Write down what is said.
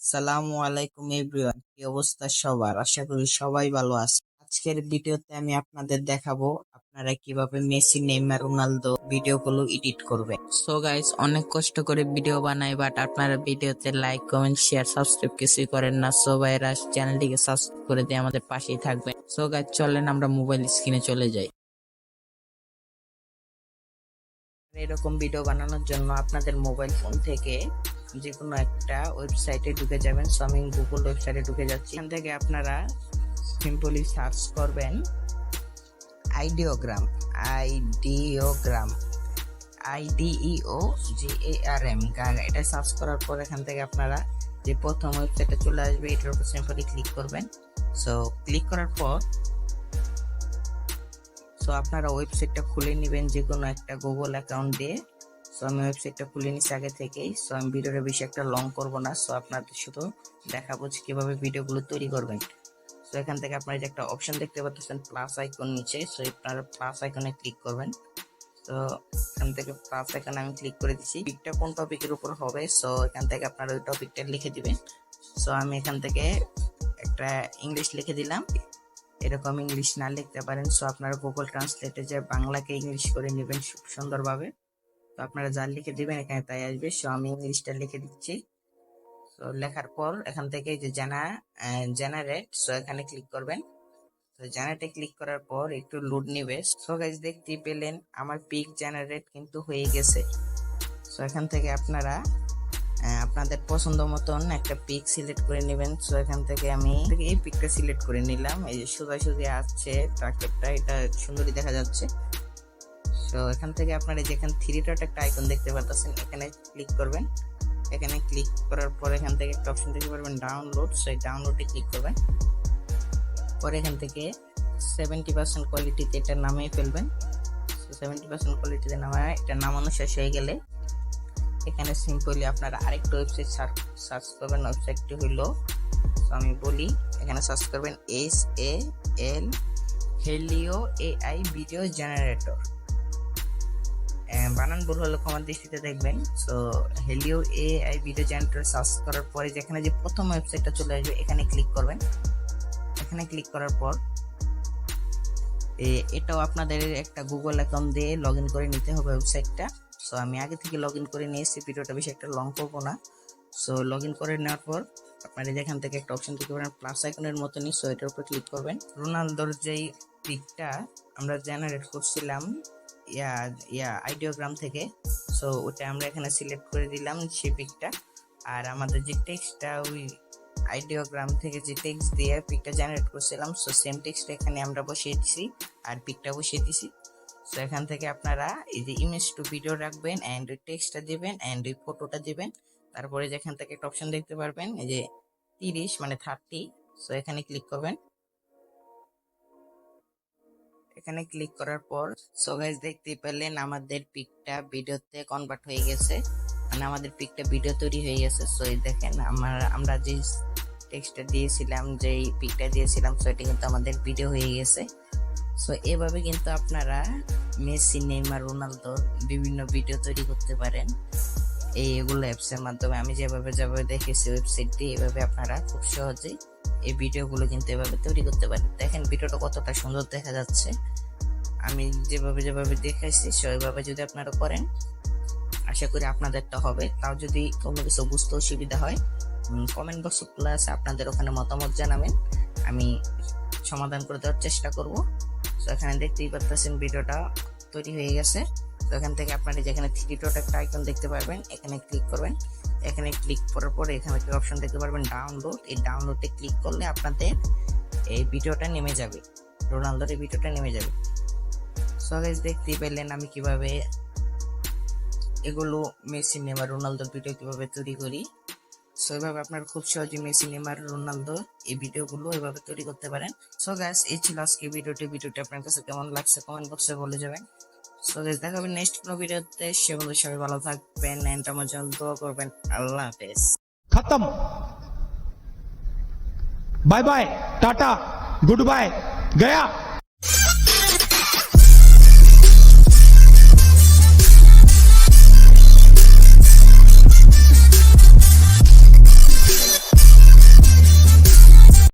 সালামু আলাইকুম এভরিওয়ান, কি অবস্থা সবার? আশা করি সবাই ভালো আছে আজকের ভিডিওতে আমি আপনাদের দেখাবো আপনারা কীভাবে মেসি, নেইমার, রোনালদো ভিডিওগুলো এডিট করবে সো গাইস অনেক কষ্ট করে ভিডিও বানাই বাট আপনারা ভিডিওতে লাইক কমেন্ট শেয়ার সাবস্ক্রাইব কিছুই করেন না। সো ভাইরা চ্যানেলটিকে সাবস্ক্রাইব করে দিয়ে আমাদের পাশেই থাকবেন। সো গাইস চলেন আমরা মোবাইল স্ক্রিনে চলে যাই। এরকম ভিডিও বানানোর জন্য আপনাদের মোবাইল ফোন থেকে যে কোনো একটা ওয়েবসাইটে ঢুকে যাবেন। সো আমি গুগল ওয়েবসাইটে ঢুকে যাচ্ছি। এখান থেকে আপনারা সিম্পলি সার্চ করবেন Ideogram Ideogram I D E O G A R M এটা সার্চ করার পর এখান থেকে আপনারা যে প্রথম ওয়েবসাইটে চলে আসবে, এটার উপর সিম্পলি ক্লিক করবেন। সো ক্লিক করার পর সো আপনারা ওয়েবসাইটটা খুলে নেবেন যে কোনো একটা গুগল অ্যাকাউন্ট দিয়ে। সো আমি ওয়েবসাইটটা খুলে নিচ্ছি আগে থেকেই। সো আমি ভিডিওটা বেশি একটা লং করব না। সো আপনাদের শুধু দেখাবো যে কীভাবে ভিডিওগুলো তৈরি করবেন। সো এখান থেকে আপনারা যে একটা অপশন দেখতে পাচ্ছেন প্লাস আইকন নিচে। সো আপনারা প্লাস আইকনে ক্লিক করবেন। তো এখান থেকে প্লাস আইকনে আমি ক্লিক করে দিচ্ছি পিকটা কোন টপিকের উপর হবে? সো এখান থেকে আপনারা ওই টপিকটা লিখে দিবেন। সো আমি এখান থেকে একটা ইংলিশ লিখে দিলাম। এরকম ইংলিশ না লিখতে পারেন। সো আপনারা গুগল ট্রান্সলেটে যে বাংলাকে ইংলিশ করে নেবেন খুব সুন্দরভাবে। আপনারা যা লিখে দিবেন এখানে তাই আসবে। সো আমি ইংলিশটা লিখে দিচ্ছি। তো লেখার পর এখান থেকে যে জানা জেনারেট সো এখানে ক্লিক করবেন। তো জেনারেটে ক্লিক করার পর একটু লোড নিবে। সো গাইজ দেখতে পেলেন, আমার পিক জেনারেট কিন্তু হয়ে গেছে। সো এখান থেকে আপনারা আপনাদের পছন্দ মতন একটা পিক সিলেক্ট করে নেবেন। সো এখান থেকে আমি এই পিকটা সিলেক্ট করে নিলাম। এই যে সোজাসুজি আসছে ট্রাকেটটা এটা সুন্দরই দেখা যাচ্ছে। তো এখান থেকে আপনারা যেখানে থ্রি ডট একটা আইকন দেখতে পাচ্ছেন এখানে ক্লিক করবেন। এখানে ক্লিক করার পর এখান থেকে একটা অপশন দেখতে পারবেন ডাউনলোড সেই ডাউনলোডে ক্লিক করবেন। পরে এখান থেকে সেভেন্টি পার্সেন্ট কোয়ালিটিতে এটা নামিয়ে ফেলবেন। সেভেন্টি পার্সেন্ট কোয়ালিটিতে নামায়, এটা নামানো শেষ হয়ে গেলে এখানে সিম্পলি আপনারা আরেকটা ওয়েবসাইট সার্চ সার্চ করবেন। ওয়েবসাইটটি হইল, তো আমি বলি, এখানে সার্চ করবেন S A L Helio AI video generator বানান ভুল হলে ক্ষমার দৃষ্টিতে দেখবেন। So Helio AI video generator search করার পরে যেখানে যে প্রথম ওয়েবসাইটটা চলে আসবে, এখানে ক্লিক করবেন। এখানে ক্লিক করার পর, এ- এটাও আপনাদের একটা গুগল অ্যাকাউন্ট দিয়ে লগ ইন করে নিতে হবে ওয়েবসাইটটা সো আমি আগে থেকে লগ ইন করে নিয়েছি ভিডিওটা বেশি একটা লং করব না। সো লগ ইন করে নেওয়ার পর, আপনারা যেখান থেকে একটা অপশন দিতে পারেন প্লাস আইকনের মতনই সো এটার উপর ক্লিক করবেন। রোনালদোর যেই পিকটা আমরা জেনারেট করছিলাম ইয়া ইয়া আইডিওগ্রাম থেকে। সো ওটা আমরা এখানে সিলেক্ট করে দিলাম সে পিকটা আর আমাদের যে টেক্সটটা ওই আইডিওগ্রাম থেকে যে টেক্সট দিয়ে পিকটা জেনারেট করছিলাম সো সেম টেক্সট এখানে আমরা বসিয়ে দিছি আর পিকটা বসিয়ে দিছি। সো এখান থেকে আপনারা এই যে ইমেজ টু ভিডিও রাখবেন অ্যান্ড ওই টেক্সটটা দিবেন অ্যান্ড ওই ফটোটা দিবেন। তারপরে যেখান থেকে একটা অপশন দেখতে পারবেন, এই যে তিরিশ মানে থার্টি সো এখানে ক্লিক করবেন। এখানে ক্লিক করার পর সো গাইজ দেখতে পেলেন আমাদের পিকটা ভিডিওতে কনভার্ট হয়ে গেছে। মানে আমাদের পিকটা ভিডিও তৈরি হয়ে গেছে। সো দেখেন, আমার, আমরা যে টেক্সটটা দিয়েছিলাম, যেই পিকটা দিয়েছিলাম সো এটা কিন্তু আমাদের ভিডিও হয়ে গেছে। সো এভাবে কিন্তু আপনারা মেসি, নেইমার রোনালদোর বিভিন্ন ভিডিও তৈরি করতে পারেন। এই এগুলো অ্যাপসের মাধ্যমে। আমি যেভাবে যেভাবে দেখেছি ওয়েবসাইট দিয়ে, এভাবে আপনারা খুব সহজেই এই ভিডিওগুলো কিন্তু এভাবে তৈরি করতে পারেন দেখেন ভিডিওটা কতটা সুন্দর দেখা যাচ্ছে। আমি যেভাবে যেভাবে দেখাইছি, সেভাবে যদি আপনারা করেন, আশা করি আপনাদেরটা হবে। তাও যদি কোনো কিছু বুঝতে অসুবিধা হয় কমেন্ট বক্স আছে আপনাদের ওখানে মতামত জানাবেন। আমি সমাধান করে দেওয়ার চেষ্টা করব। তো এখানে দেখতেই পারতেছেন ভিডিওটা তৈরি হয়ে গেছে। তো এখান থেকে আপনারা যেখানে থ্রি ডট একটা আইকন দেখতে পারবেন, এখানে ক্লিক করবেন। এখানে ক্লিক করার পরে এখানে একটা অপশন দেখতে পারবেন ডাউনলোড এই ডাউনলোডে ক্লিক করলে আপনাদের এই ভিডিওটা নেমে যাবে। রোনালদোর এই ভিডিওটা নেমে যাবে। সো গাইস দেখতেই পেলেন আমি কীভাবে এগুলো মেসি নেমার রোনালদোর ভিডিও কীভাবে তৈরি করি। সো এভাবে আপনার খুব সহজে মেসি নেমার রোনালদো এই ভিডিওগুলো এভাবে তৈরি করতে পারেন। সো গাইস এই ছিল আজকে ভিডিওটি। ভিডিওটি আপনার কাছে কেমন লাগছে কমেন্ট বক্সে বলে যাবেন। সো গাইস দেখা হবে নেক্সট কোনো ভিডিওতে। সে সবাই ভালো থাকবেন এন্ড আমার জন্য দোয়া করবেন। আল্লাহ হাফেজ। খতম। Bye bye tata good bye Gaya.